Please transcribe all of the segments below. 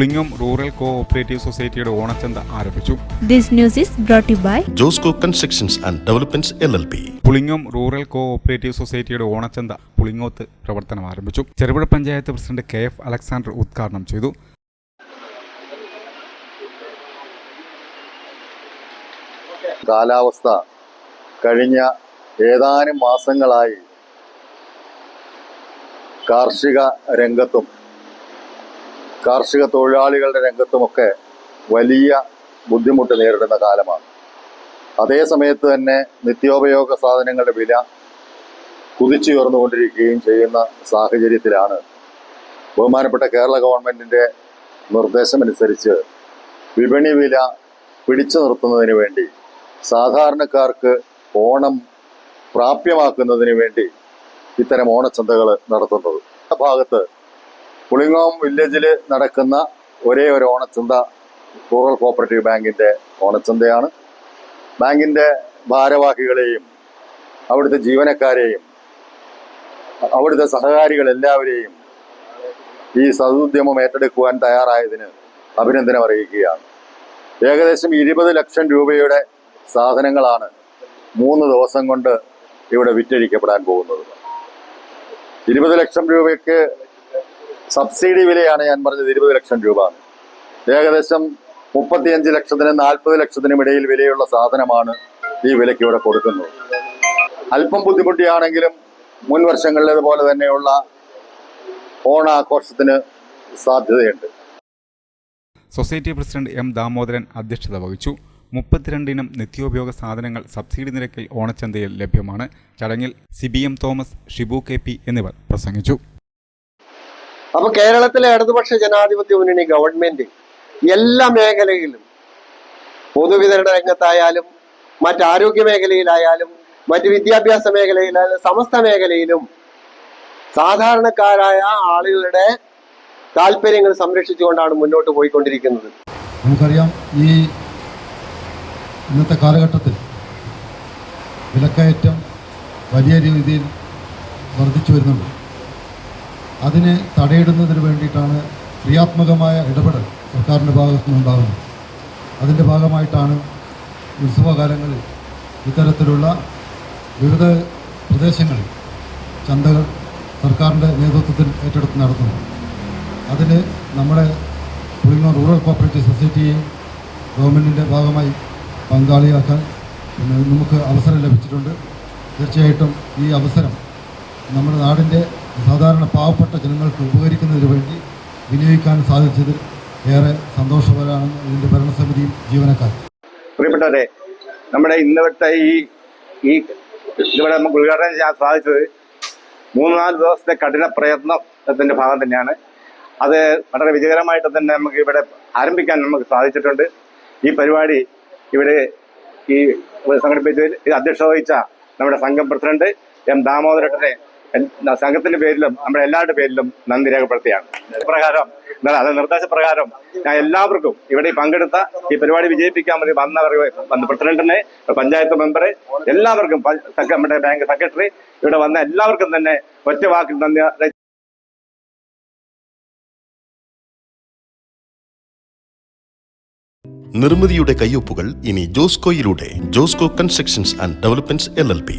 Pulingom rural co operative സൊസൈറ്റിയുടെ ഓണച്ചന്ത ആരംഭിച്ചു. This news is brought you by by Josco constructions and developments L L P Pulingom rural cooperative സൊസൈറ്റിയുടെ ഓണച്ചന്ത പുളിങ്ങോത്ത് പ്രവർത്തനം ആരംഭിച്ചു. Cherupuzha panchayat president K F Alexander ഉദ്ഘാടനം ചെയ്തു. കാലാവസ്ഥ കഴിഞ്ഞ ഏതാനും മാസങ്ങളായി കാർഷിക രംഗത്തും കാർഷിക തൊഴിലാളികളുടെ രംഗത്തുമൊക്കെ വലിയ ബുദ്ധിമുട്ട് നേരിടുന്ന കാലമാണ്. അതേ സമയത്ത് തന്നെ നിത്യോപയോഗ സാധനങ്ങളുടെ വില കുതിച്ചുയർന്നുകൊണ്ടിരിക്കുകയും ചെയ്യുന്ന സാഹചര്യത്തിലാണ് ബഹുമാനപ്പെട്ട കേരള ഗവൺമെന്റിന്റെ നിർദ്ദേശമനുസരിച്ച് വിപണി വില പിടിച്ചു നിർത്തുന്നതിന് വേണ്ടി സാധാരണക്കാർക്ക് ഓണം പ്രാപ്യമാക്കുന്നതിന് വേണ്ടി ഇത്തരം ഓണച്ചന്തകൾ നടത്തുന്നത്. ഭാഗത്ത് പുളിങ്ങോം വില്ലേജിൽ നടക്കുന്ന ഒരേ ഒരു ഓണച്ചന്ത റൂറൽ കോപ്പറേറ്റീവ് ബാങ്കിന്റെ ഓണച്ചന്തയാണ്. ബാങ്കിന്റെ ഭാരവാഹികളെയും അവിടുത്തെ ജീവനക്കാരെയും അവിടുത്തെ സഹകാരികൾ എല്ലാവരെയും ഈ സതുദ്യമം ഏറ്റെടുക്കുവാൻ തയ്യാറായതിന് അഭിനന്ദനം അറിയിക്കുകയാണ്. ഏകദേശം ഇരുപത് ലക്ഷം രൂപയുടെ സാധനങ്ങളാണ് മൂന്ന് ദിവസം കൊണ്ട് ഇവിടെ വിറ്റഴിക്കപ്പെടാൻ പോകുന്നത്. ഇരുപത് ലക്ഷം രൂപയ്ക്ക് സബ്സിഡി വിലയാണ് ഞാൻ പറഞ്ഞത് ഇരുപത് ലക്ഷം രൂപ. ഏകദേശം മുപ്പത്തിയഞ്ച് ലക്ഷത്തിനും നാൽപ്പത് ലക്ഷത്തിനും ഇടയിൽ വിലയുള്ള സാധനമാണ് ഈ വിലയ്ക്ക് ഇവിടെ കൊടുക്കുന്നത്. അല്പം ബുദ്ധിമുട്ടിയാണെങ്കിലും മുൻ വർഷങ്ങളിലേതുപോലെ തന്നെയുള്ള ഓണാഘോഷത്തിന് സാധ്യതയുണ്ട്. സൊസൈറ്റി പ്രസിഡന്റ് എം ദാമോദരൻ അധ്യക്ഷത വഹിച്ചു. മുപ്പത്തിരണ്ടിനും നിത്യോപയോഗ സാധനങ്ങൾ സബ്സിഡി നിരക്കിൽ ഓണച്ചന്തയിൽ ലഭ്യമാണ്. ചടങ്ങിൽ C B M Thomas Shibu K P എന്നിവർ പ്രസംഗിച്ചു. അപ്പൊ കേരളത്തിലെ ഇടതുപക്ഷ ജനാധിപത്യ മുന്നണി ഗവൺമെന്റ് എല്ലാ മേഖലയിലും പൊതുവിതരണ രംഗത്തായാലും മറ്റ് ആരോഗ്യ മേഖലയിലായാലും മറ്റ് വിദ്യാഭ്യാസ മേഖലയിലായാലും സമസ്ത മേഖലയിലും സാധാരണക്കാരായ ആളുകളുടെ താല്പര്യങ്ങൾ സംരക്ഷിച്ചുകൊണ്ടാണ് മുന്നോട്ട് പോയിക്കൊണ്ടിരിക്കുന്നത്. നമുക്കറിയാം ഈ ഇന്നത്തെ കാലഘട്ടത്തിൽ വിലക്കയറ്റം വലിയ രീതിയിൽ വർദ്ധിച്ചു വരുന്നുണ്ട്. അതിനെ തടയിടുന്നതിന് വേണ്ടിയിട്ടാണ് ക്രിയാത്മകമായ ഇടപെടൽ സർക്കാരിന്റെ ഭാഗത്തു നിന്നുണ്ടാകുന്നത് അതിന്റെ ഭാഗമായിട്ടാണ് ഉത്സവകാലങ്ങളിൽ ഇത്തരത്തിലുള്ള വിവിധ പ്രദേശങ്ങളിൽ ചന്തകൾ സർക്കാരിന്റെ നേതൃത്വത്തിൽ ഏറ്റെടുത്ത് നടത്തുന്നു അതിന് നമ്മുടെ പുളിങ്ങോ റൂറൽ കോപ്പറേറ്റീവ് സൊസൈറ്റിയെയും ഗവൺമെന്റിന്റെ ഭാഗമായി പങ്കാളിയാക്കാൻ നമുക്ക് അവസരം ലഭിച്ചിട്ടുണ്ട്. തീർച്ചയായിട്ടും ഈ അവസരം നമ്മുടെ നാടിന്റെ സാധാരണ പാവപ്പെട്ട ജനങ്ങൾക്ക് ഉപകരിക്കുന്നതിന് വേണ്ടി വിനിയോഗിക്കാൻ സാധിച്ചതിൽ ഏറെ സന്തോഷപരമാണ് ഇതിന്റെ ഭരണസമിതിയും ജീവനക്കാർ. പ്രിയപ്പെട്ടവരെ നമ്മുടെ ഇന്നത്തെ ഈ ഈ ഇവിടെ നമുക്ക് ഉദ്ഘാടനം ചെയ്യാൻ സാധിച്ചത് മൂന്ന് നാല് ദിവസത്തെ കഠിന പ്രയത്നത്തിന്റെ ഭാഗം തന്നെയാണ്. അത് വളരെ വിജയകരമായിട്ട് തന്നെ നമുക്ക് ഇവിടെ ആരംഭിക്കാൻ നമുക്ക് സാധിച്ചിട്ടുണ്ട്. ഈ പരിപാടി ഇവിടെ ഈ സംഘടിപ്പിച്ചതിൽ ഇത് അധ്യക്ഷത വഹിച്ച നമ്മുടെ സംഘം പ്രസിഡന്റ് എം ദാമോദരട്ടനെ സംഘത്തിന്റെ പേരിലും നമ്മുടെ എല്ലാവരുടെ പേരിലും നന്ദി രേഖപ്പെടുത്തുകയാണ്. പ്രകാരം അത് നിർദ്ദേശപ്രകാരം ഞാൻ എല്ലാവർക്കും ഇവിടെ പങ്കെടുത്ത ഈ പരിപാടി വിജയിപ്പിക്കാൻ വേണ്ടി വന്നവർ വന്ന പ്രസിഡന്റിനെ പഞ്ചായത്ത് മെമ്പറെ എല്ലാവർക്കും നമ്മുടെ ബാങ്ക് സെക്രട്ടറി ഇവിടെ വന്ന എല്ലാവർക്കും തന്നെ ഒറ്റ വാക്കിൽ നന്ദി. നിർമ്മിതിയുടെ കയ്യൊപ്പുകൾ ഇനി ജോസ്കോയിലൂടെ Josco constructions and developments L L P.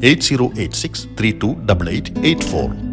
8086 328884.